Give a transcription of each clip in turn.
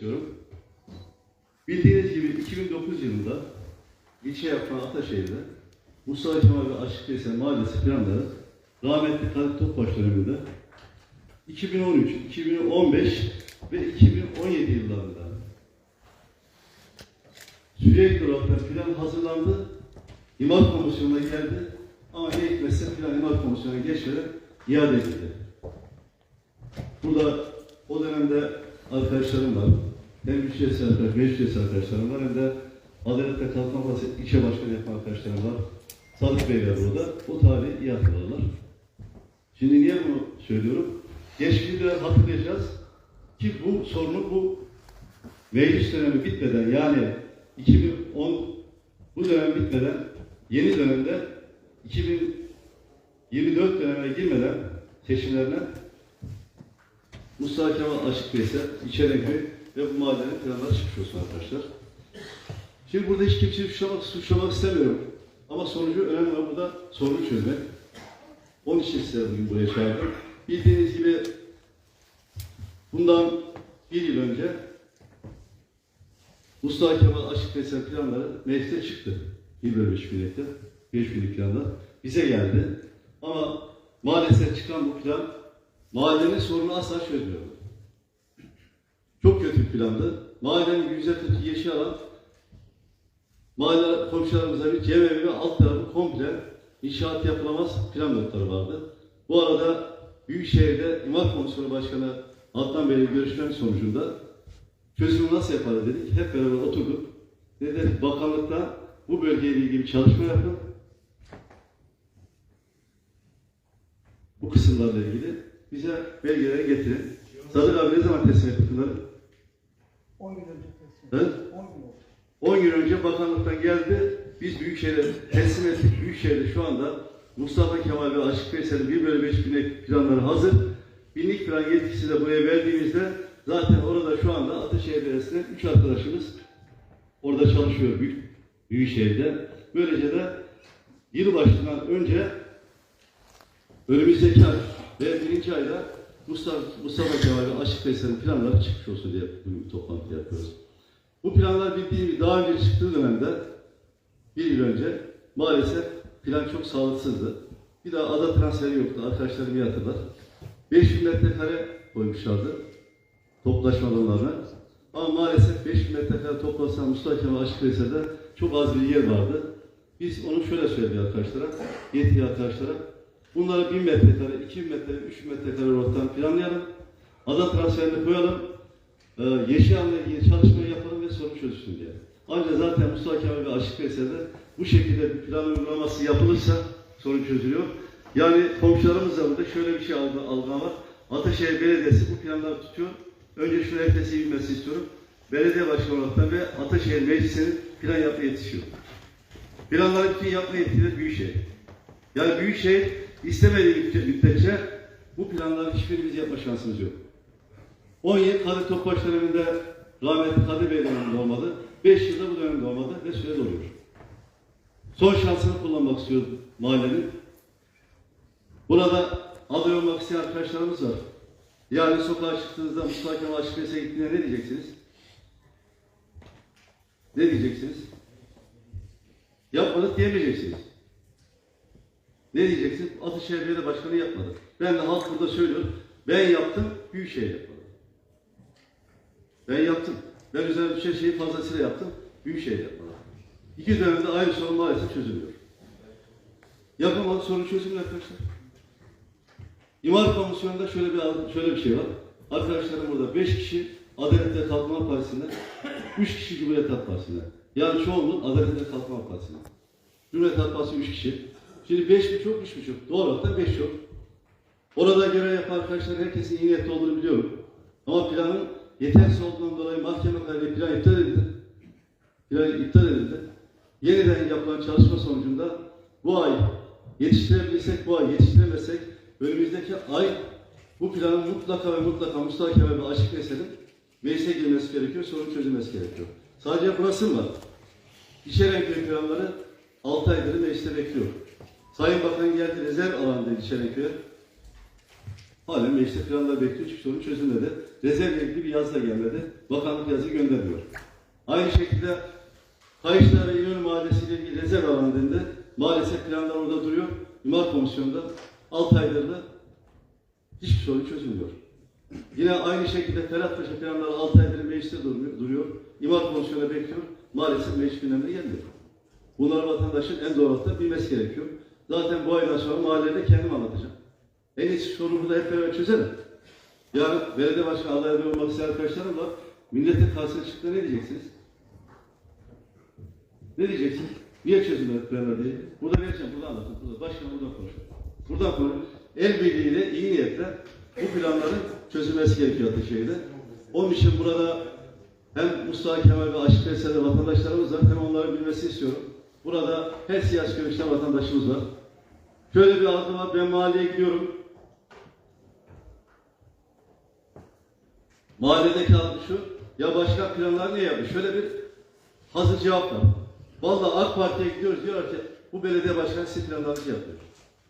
diyorum. Bildiğiniz gibi 2009 yılında ilçe yapan Ataşehir'de Mustafa Kemal ve Aşık Veysel Mahallesi planları rahmetli Kadir Topbaş döneminde 2013, 2015 ve 2017 yıllarında sürekli olarak plan hazırlandı. İmar Komisyonu'na geldi ama ne hikmetse plan İmar Komisyonu'na geçmeden iade edildi. Burada o dönemde arkadaşlarım var. Hem üyesi arkadaş, beş üyesi arkadaşlarım var hem de Adalet ve Kalkınma Partisi ilçe başkanı yapan arkadaşlarım var. Sadık Bey var burada. O tarihi iyi hatırlarlar. Şimdi niye bunu söylüyorum? Geçmişi de hatırlayacağız ki bu sorunu bu meclis dönemi bitmeden yani 2010 bu dönem bitmeden yeni dönemde 2024 dönemine girmeden seçimlerine Mustafa Kemal Aşık Veysel, İçerenköy ve bu mahallenin planları çıkmış arkadaşlar. Şimdi burada hiç kimseyi suçlamak, suçlamak istemiyorum. Ama sonucu önemli olan burada sorunu çözmek. Onun için size bugün buraya çağırdım. Bildiğiniz gibi bundan bir yıl önce Mustafa Kemal Aşık Veysel planları mecliste çıktı. 1 bölü 5 birlikte. 5 birlik planlar. Bize geldi. Ama maalesef çıkan bu plan mahallenin sorunu asla çözmüyor. Çok kötü bir plandı. Mahallenin yüzde kırk yeşil alan mahalle komşularımıza bir cemevi ve alt tarafı komple inşaat yapılamaz plan notları vardı. Bu arada Büyükşehir'de İmar Komisyonu Başkanı Adnan Bey'le görüşmenin sonucunda çözümü nasıl yaparız dedik. Hep beraber oturduk. Dedik bakanlıkta bu bölgeyle ilgili çalışma yapın. Bu kısımlarla ilgili bize belgeleri getirin. Sadık abi ne zaman teslim etti bunları? 10 gün önce teslim. Evet. 10 gün oldu. 10 gün önce bakanlıktan geldi. Biz Büyükşehir'e teslim ettik. Büyükşehir'de şu anda Mustafa Kemal ve Aşık Veysel'in 1 bölü 5 binlik planları hazır. Binlik plan yetkisi de buraya verdiğimizde zaten orada şu anda Ataşehir Belediyesi'nden 3 arkadaşımız orada çalışıyor Büyük, Büyükşehir'de. Böylece de yılbaşından önce önümüzdeki ay ve birinci ayda Mustafa, Mustafa Kemal ve Aşık Veysel'in planları çıkmış olsun diye bugün bir toplantı yapıyoruz. Bu planlar bildiğim daha önce çıktığı dönemde bir yıl önce maalesef plan çok sağlıksızdı. Bir daha ada transferi yoktu. Arkadaşlarım iyi hatırlar. 5 metrekare koymuşlardı toplaşma alanlarına. Ama maalesef 5 metrekare toplasan Mustafa Kemal Aşık Veysel'de çok az bir yer vardı. Biz onu şöyle söyledik arkadaşlara, yetkili arkadaşlara. Bunları 1000 metrekare, 2000 metrekare, 3000 metrekare ortadan planlayalım. Ada transferini koyalım. Ee, yeşil alanla ilgili çalışmayı yapalım ve sorun çözülsün diye. Ancak zaten Mustafa Kemal ve Aşık Veysel'de bu şekilde bir plan uygulaması yapılırsa sorun çözülüyor. Yani komşularımızla burada şöyle bir şey algı, var. Ataşehir Belediyesi bu planları tutuyor. Önce şunu herkesi bilmesi istiyorum. Belediye başkanı olarak da ve Ataşehir Meclisi'nin plan yapmaya yetişiyor. Planları bütün yapma yetkileri Büyükşehir. Yani Büyükşehir istemediği müddet- müddetçe bu planları hiçbirimiz yapma şansımız yok. 10 yıl Kadir Topbaş döneminde rahmetli Kadir Bey döneminde olmadı. 5 yılda bu dönemde olmadı ve süre doluyor. Son şansını kullanmak istiyor mahallenin. Burada aday olmak isteyen arkadaşlarımız var. Yani sokağa çıktığınızda Mustafa Kemal Veysel gittiğinde ne diyeceksiniz? Ne diyeceksiniz? Yapmadık diyemeyeceksiniz. Ne diyeceksiniz? Ataşehir Belediye Başkanı yapmadı. Ben de halk burada söylüyorum. Ben yaptım, büyük şey yapmadı. Ben yaptım. Ben üzerine düşen şeyi fazlasıyla yaptım, büyük şey yapmadı. İki dönemde aynı sorun maalesef çözülüyor. Yapamadı, sorun çözülmüyor arkadaşlar. İmar Komisyonu'nda şöyle bir şöyle bir şey var. Arkadaşlarım burada beş kişi Adalet ve Kalkınma Partisi'nden, üç kişi Cumhuriyet Halk Partisi'nden. Yani çoğunluk Adalet ve Kalkınma Partisi'nden. Cumhuriyet Halk Partisi üç kişi. Şimdi beş çok, üç mü çok? Doğru hatta beş çok. Orada görev yapan arkadaşlar herkesin iyi niyetli olduğunu biliyorum. Ama planın yetersiz olduğundan dolayı mahkeme kararıyla plan iptal edildi. Plan iptal edildi. Yeniden yapılan çalışma sonucunda bu ay yetiştirebilirsek, bu ay yetiştiremezsek önümüzdeki ay bu planın mutlaka ve mutlaka Mustafa Kemal ve Aşık Veysel'in meclise girmesi gerekiyor, sorun çözülmesi gerekiyor. Sadece burası mı var? İçerenköy planları 6 aydır mecliste bekliyor. Sayın Bakan geldi rezerv alandaydı İçerenköy'e. Halen mecliste planlar bekliyor. Hiçbir sorun çözülmedi. Rezervle ilgili bir yazı da gelmedi. Bakanlık yazı göndermiyor. Aynı şekilde Kayışlar ve İnönü Mahallesi ile ilgili rezerv alanı denildi. Maalesef planlar orada duruyor. İmar Komisyonu'nda 6 aydır da hiçbir sorun çözülmüyor. Yine aynı şekilde Ferhatpaşa planları 6 aydır mecliste duruyor. İmar Komisyonu'na bekliyor. Maalesef meclis gündemine gelmiyor. Bunları vatandaşın en doğru bilmesi gerekiyor. Zaten bu aydan sonra mahallede kendim anlatacağım. En iyisi sorunu da hep beraber çözelim. Yarın belediye başkanı aday adayı olmak isteyen arkadaşlarım var. Milletin karşısına çıktığında ne diyeceksiniz? Ne diyeceksiniz? Niye çözülmedi planlar diye? Burada vereceğim, burada anlatın. Burada. Başkan buradan konuşun. Buradan konuşun. El birliğiyle, iyi niyetle bu planların çözülmesi gerekiyor Ataşehir'de. Onun için burada hem Mustafa Kemal ve Aşık Veysel'de vatandaşlarımız var, hem onların bilmesini istiyorum. Burada her siyasi görüşten vatandaşımız var. Şöyle bir algı var, ben mahalleye gidiyorum. Mahalledeki algı şu, ya başkan planlar niye yapmış? Şöyle bir hazır cevap var. Vallahi AK Parti'ye gidiyoruz diyorlar ki bu belediye başkanı size planlarınızı yapıyor.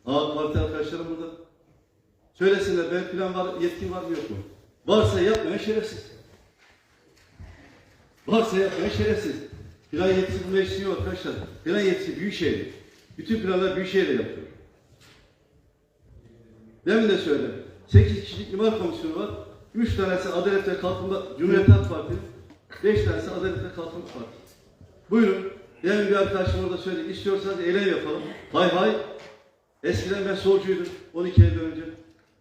AK Parti arkadaşlarım burada. Söylesinler ben plan var, yetkim var mı yok mu? Varsa yapmayan şerefsiz. Varsa yapmayan şerefsiz. Plan yetkisi bu meclisin yok arkadaşlar. Plan yetkisi Büyükşehir. Bütün planlar Büyükşehir'de yapıyor. Demin de söyledim. 8 kişilik imar komisyonu var. 3 tanesi Adalet ve Kalkınma Cumhuriyet Halk Partisi. 5 tanesi Adalet ve Kalkınma Partisi. Buyurun. Demin bir arkadaşım orada söyledi. İstiyorsanız eylem yapalım. Hay hay. Eskiden ben solcuydum. 12 Eylül önce.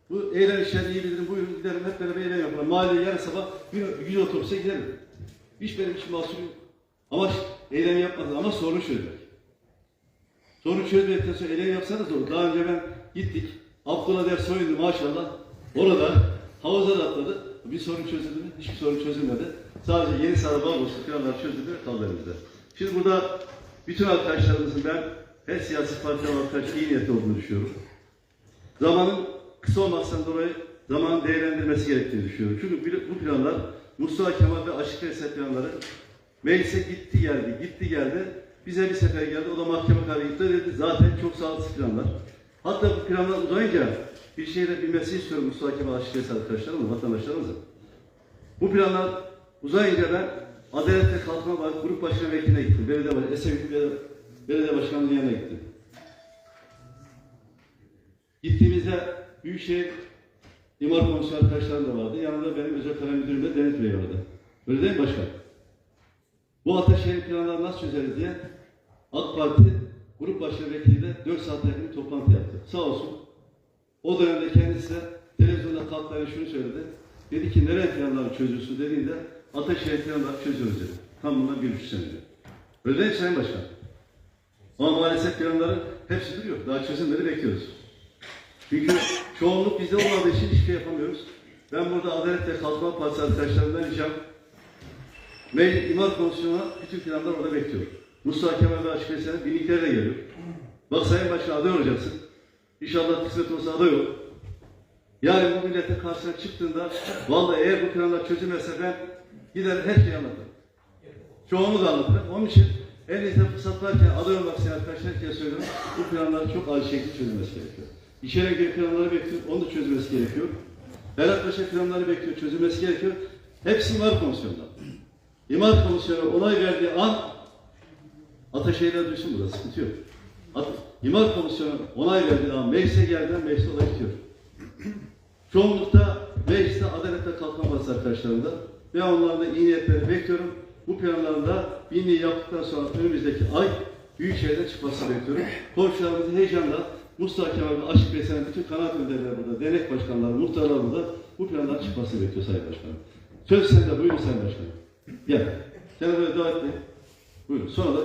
Bu eylem işlerini iyi bilirim. Buyurun gidelim hep beraber eylem yapalım. Mahalleye yarın sabah bir gücü otobüse gidelim. Hiç benim için yok. Ama eylem yapmadım ama sorunu çözmek. Sorunu çözmekten sonra eylem yapsanız olur. Daha önce ben gittik. Abdullah Der soyundu maşallah. Orada havuza da atladı. Bir sorun çözüldü mü? Hiçbir sorun çözülmedi. Sadece yeni sarı balbosu planlar çözüldü kaldı elimizde. Şimdi burada bütün arkadaşlarımızın ben her siyasi partiden arkadaş iyi niyetli olduğunu düşünüyorum. Zamanın kısa olmasından dolayı zamanın değerlendirmesi gerektiğini düşünüyorum. Çünkü bu planlar Mustafa Kemal ve Aşık Veysel planları meclise gitti geldi, gitti geldi. Bize bir sefer geldi, o da mahkeme kararı iptal edildi. Zaten çok sağlıksız planlar. Hatta bu planlar uzayınca bir şey de bilmesi istiyorum Mustafa Kemal Aşık Veysel arkadaşlarımla, vatandaşlarımızın. Bu planlar uzayınca ben Adalet Kalkınma Bankası Grup Başkanı Vekiline gittim. Belediye Başkanı, Esenyurt Belediye, Belediye Başkanı'nın yanına gittim. Gittiğimizde Büyükşehir İmar Komisyonu arkadaşlarım da vardı. Yanında benim özel kalem müdürüm de Deniz Bey vardı. Öyle değil mi başkan? Bu Ataşehir planları nasıl çözeriz diye AK Parti Grup Başkanı Vekiliyle 4 saat yakın bir toplantı yaptı. Sağ olsun. O dönemde kendisi televizyonda kalktığında şunu söyledi. Dedi ki nereye planları çözüyorsun dediğinde Ataşehir planları çözüyoruz dedi. Tam bundan bir buçuk sene önce. Öyle değil Sayın Başkan? Ama maalesef planların hepsi duruyor. Daha çözümleri bekliyoruz. Çünkü çoğunluk bizde olmadığı için hiçbir şey yapamıyoruz. Ben burada Adalet ve Kalkınma Partisi arkadaşlarımdan ricam Meclis İmar Komisyonu'na bütün planlar orada bekliyor. Mustafa Kemal ve Aşık Veysel'in birlikleri de geliyor. Bak Sayın Başkan aday olacaksın. İnşallah kısmet olsa aday ol. Yani bu milletin karşısına çıktığında vallahi eğer bu planlar çözülmezse ben gider her şeyi anlatırım. Çoğunu da anlatırım. Onun için elinizde fırsat varken aday olmak isteyen arkadaşlar herkese söylüyorum. Bu planların çok acil şekilde çözülmesi gerekiyor. İçeri gir planları bekliyor. Onu da çözülmesi gerekiyor. Berat Paşa planları bekliyor. Çözülmesi gerekiyor. Hepsi İmar Komisyonu'nda. İmar Komisyonu olay verdiği an Ataşehir'e duysun burada. Sıkıntı yok. At, İmar Komisyonu onay verdiği an meclise geldiğinde mecliste olay bitiyor. Çoğunlukta mecliste Adalet ve Kalkınma Partisi arkadaşlarında ve onların da iyi niyetleri bekliyorum. Bu planların da binliği yaptıktan sonra önümüzdeki ay Büyükşehir'de çıkmasını bekliyorum. Komşularımızın heyecanla Mustafa Kemal ve Aşık Veysel'in bütün kanaat önderleri burada, dernek başkanları, muhtarlar burada bu planların çıkmasını bekliyor Sayın Başkanım. Söz sende, buyurun Sayın Başkanım. Gel. Gel böyle davet et. Buyurun. Sonra da